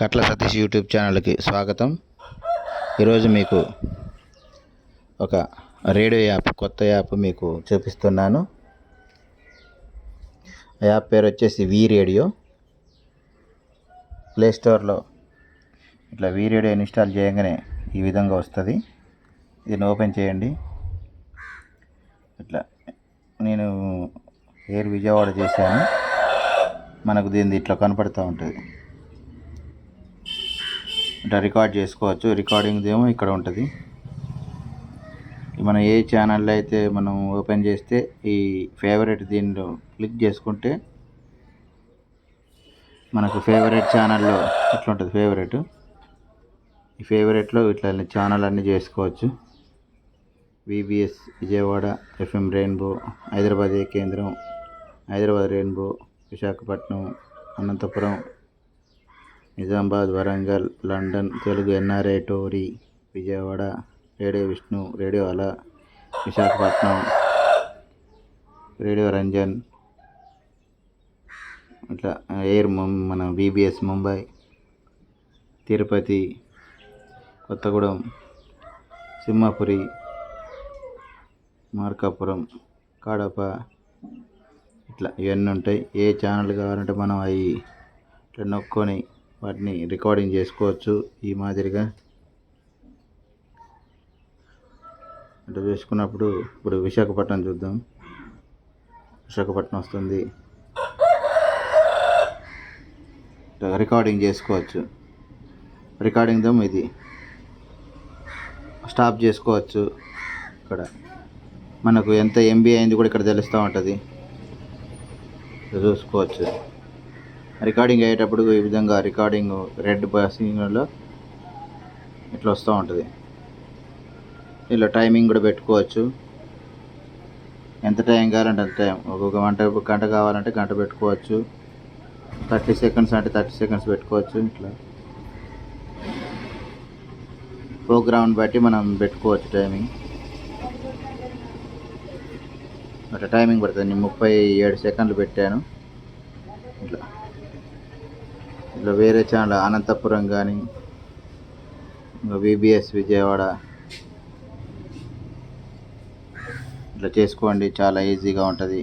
కట్ల Satish YouTube ఛానల్కి స్వాగతం. ఈరోజు మీకు ఒక రేడియో యాప్ కొత్త యాప్ మీకు చూపిస్తున్నాను. ఆ యాప్ పేరు వచ్చేసి వి రేడియో. ప్లే స్టోర్లో ఇట్లా వి రేడియో ఇన్స్టాల్ చేయగానే ఈ విధంగా వస్తుంది. దీన్ని ఓపెన్ చేయండి. ఇట్లా నేను ఎయిర్ విజయవాడ చేశాను. మనకు దీనిది ఇట్లా కనపడుతూ ఉంటుంది. ఇట్లా రికార్డ్ చేసుకోవచ్చు. రికార్డింగ్ ఏమో ఇక్కడ ఉంటుంది. మనం ఏ ఛానల్లో అయితే మనం ఓపెన్ చేస్తే ఈ ఫేవరెట్ దీనిలో క్లిక్ చేసుకుంటే మనకు ఫేవరెట్ ఛానల్లో ఇట్లా ఉంటుంది ఫేవరెట్ ఈ ఫేవరెట్లో ఇట్లా ఛానల్ అన్నీ చేసుకోవచ్చు. VBS Vijayawada FM rainbow Hyderabad A కేంద్రం Hyderabad rainbow Visakhapatnam Anantapuram Nizamabad Warangal London Telugu NRI Tori Vijayawada radio Vishnu radio అలా విశాఖపట్నం రేడియో రంజన్ ఇట్లా ఎయిర్ ముం- మన బీబీఎస్ ముంబై తిరుపతి కొత్తగూడెం సింహాపురి మార్కాపురం కాడప ఇట్లా ఇవన్నీ ఉంటాయి. ఏ ఛానల్ కావాలంటే మనం అవి ఇట్లా నొక్కొని వాటిని రికార్డింగ్ చేసుకోవచ్చు ఈ మాదిరిగా. అంటే చేసుకున్నప్పుడు ఇప్పుడు విశాఖపట్నం చూద్దాం. విశాఖపట్నం వస్తుంది. రికార్డింగ్ చేసుకోవచ్చు. రికార్డింగ్ దమ్ ఇది. స్టాప్ చేసుకోవచ్చు. ఇక్కడ మనకు ఎంత ఎంబీ అయింది కూడా ఇక్కడ తెలుస్తూ ఉంటుంది. చూసుకోవచ్చు. రికార్డింగ్ అయ్యేటప్పుడు ఈ విధంగా రికార్డింగ్ రెడ్ సిగ్నల్లో ఇట్లా వస్తూ ఉంటుంది. ఇలా టైమింగ్ కూడా పెట్టుకోవచ్చు. ఎంత టైం కావాలంటే అంత టైం. ఒక్కొక్క గంట గంట కావాలంటే గంట పెట్టుకోవచ్చు. థర్టీ సెకండ్స్ అంటే థర్టీ సెకండ్స్ పెట్టుకోవచ్చు ఇట్లా. ప్రోగ్రామ్ని బట్టి మనం పెట్టుకోవచ్చు టైమింగ్. అట్లా టైమింగ్ పడుతుంది. నేను ముప్పై ఏడు సెకండ్లు పెట్టాను. ఇట్లా. ఇట్లా వేరే ఛానల్ అనంతపురం కానీ ఇంకా విబిఎస్ విజయవాడ. ఇట్లా చేసుకోండి చాలా ఈజీగా ఉంటుంది.